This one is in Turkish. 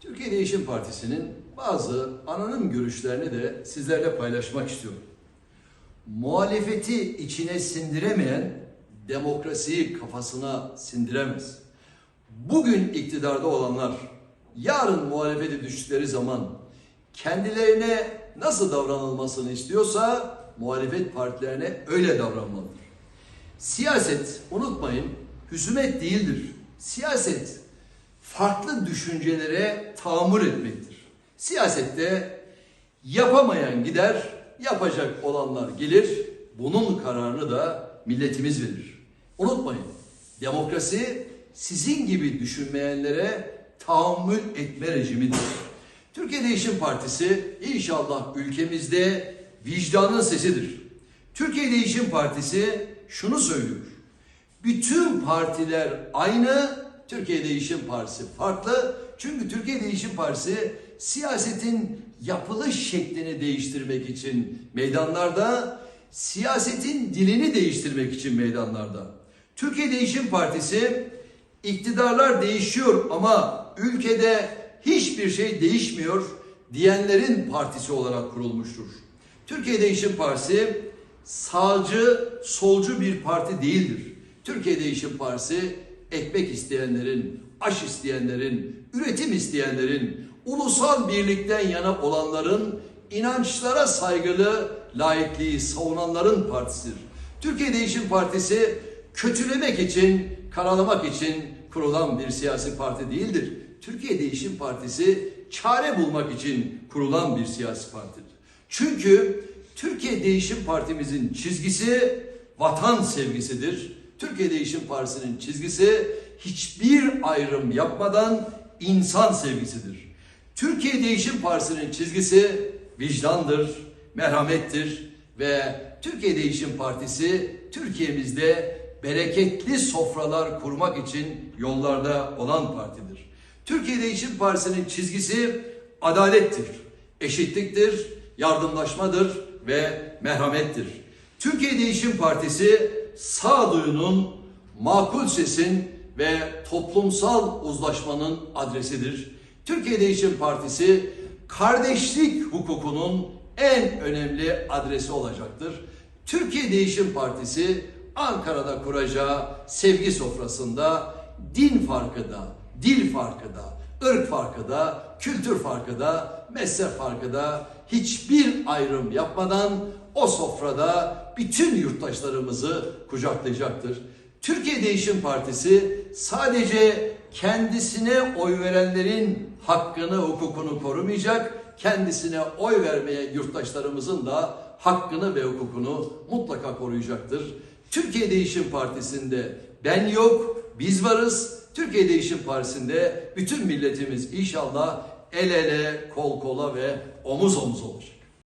Türkiye Değişim Partisi'nin bazı anonim görüşlerini de sizlerle paylaşmak istiyorum. Muhalefeti içine sindiremeyen demokrasiyi kafasına sindiremez. Bugün iktidarda olanlar yarın muhalefete düştükleri zaman kendilerine nasıl davranılmasını istiyorsa muhalefet partilerine öyle davranmalıdır. Siyaset unutmayın hüsümet değildir. Siyaset farklı düşüncelere tahammül etmektir. Siyasette yapamayan gider, yapacak olanlar gelir. Bunun kararını da milletimiz verir. Unutmayın, demokrasi sizin gibi düşünmeyenlere tahammül etme rejimidir. Türkiye Değişim Partisi inşallah ülkemizde vicdanın sesidir. Türkiye Değişim Partisi şunu söylüyor. Bütün partiler aynı, Türkiye Değişim Partisi farklı. Çünkü Türkiye Değişim Partisi siyasetin yapılış şeklini değiştirmek için meydanlarda, siyasetin dilini değiştirmek için meydanlarda. Türkiye Değişim Partisi iktidarlar değişiyor ama ülkede hiçbir şey değişmiyor diyenlerin partisi olarak kurulmuştur. Türkiye Değişim Partisi sağcı, solcu bir parti değildir. Türkiye Değişim Partisi ekmek isteyenlerin, aş isteyenlerin, üretim isteyenlerin, ulusal birlikten yana olanların, inançlara saygılı laikliği savunanların partisidir. Türkiye Değişim Partisi kötülemek için, karalamak için kurulan bir siyasi parti değildir. Türkiye Değişim Partisi çare bulmak için kurulan bir siyasi partidir. Çünkü Türkiye Değişim Partimizin çizgisi vatan sevgisidir. Türkiye Değişim Partisi'nin çizgisi hiçbir ayrım yapmadan insan sevgisidir. Türkiye Değişim Partisi'nin çizgisi vicdandır, merhamettir ve Türkiye Değişim Partisi Türkiye'mizde bereketli sofralar kurmak için yollarda olan partidir. Türkiye Değişim Partisi'nin çizgisi adalettir, eşitliktir, yardımlaşmadır ve merhamettir. Türkiye Değişim Partisi sağduyunun, makul sesin ve toplumsal uzlaşmanın adresidir. Türkiye Değişim Partisi kardeşlik hukukunun en önemli adresi olacaktır. Türkiye Değişim Partisi Ankara'da kuracağı sevgi sofrasında din farkı da, dil farkı da, ırk farkı da, kültür farkı da, mezhep farkı da hiçbir ayrım yapmadan o sofrada bütün yurttaşlarımızı kucaklayacaktır. Türkiye Değişim Partisi sadece kendisine oy verenlerin hakkını, hukukunu korumayacak, kendisine oy vermeye yurttaşlarımızın da hakkını ve hukukunu mutlaka koruyacaktır. Türkiye Değişim Partisi'nde ben yok, biz varız. Türkiye Değişim Partisi'nde bütün milletimiz inşallah el ele, kol kola ve omuz omuz olur.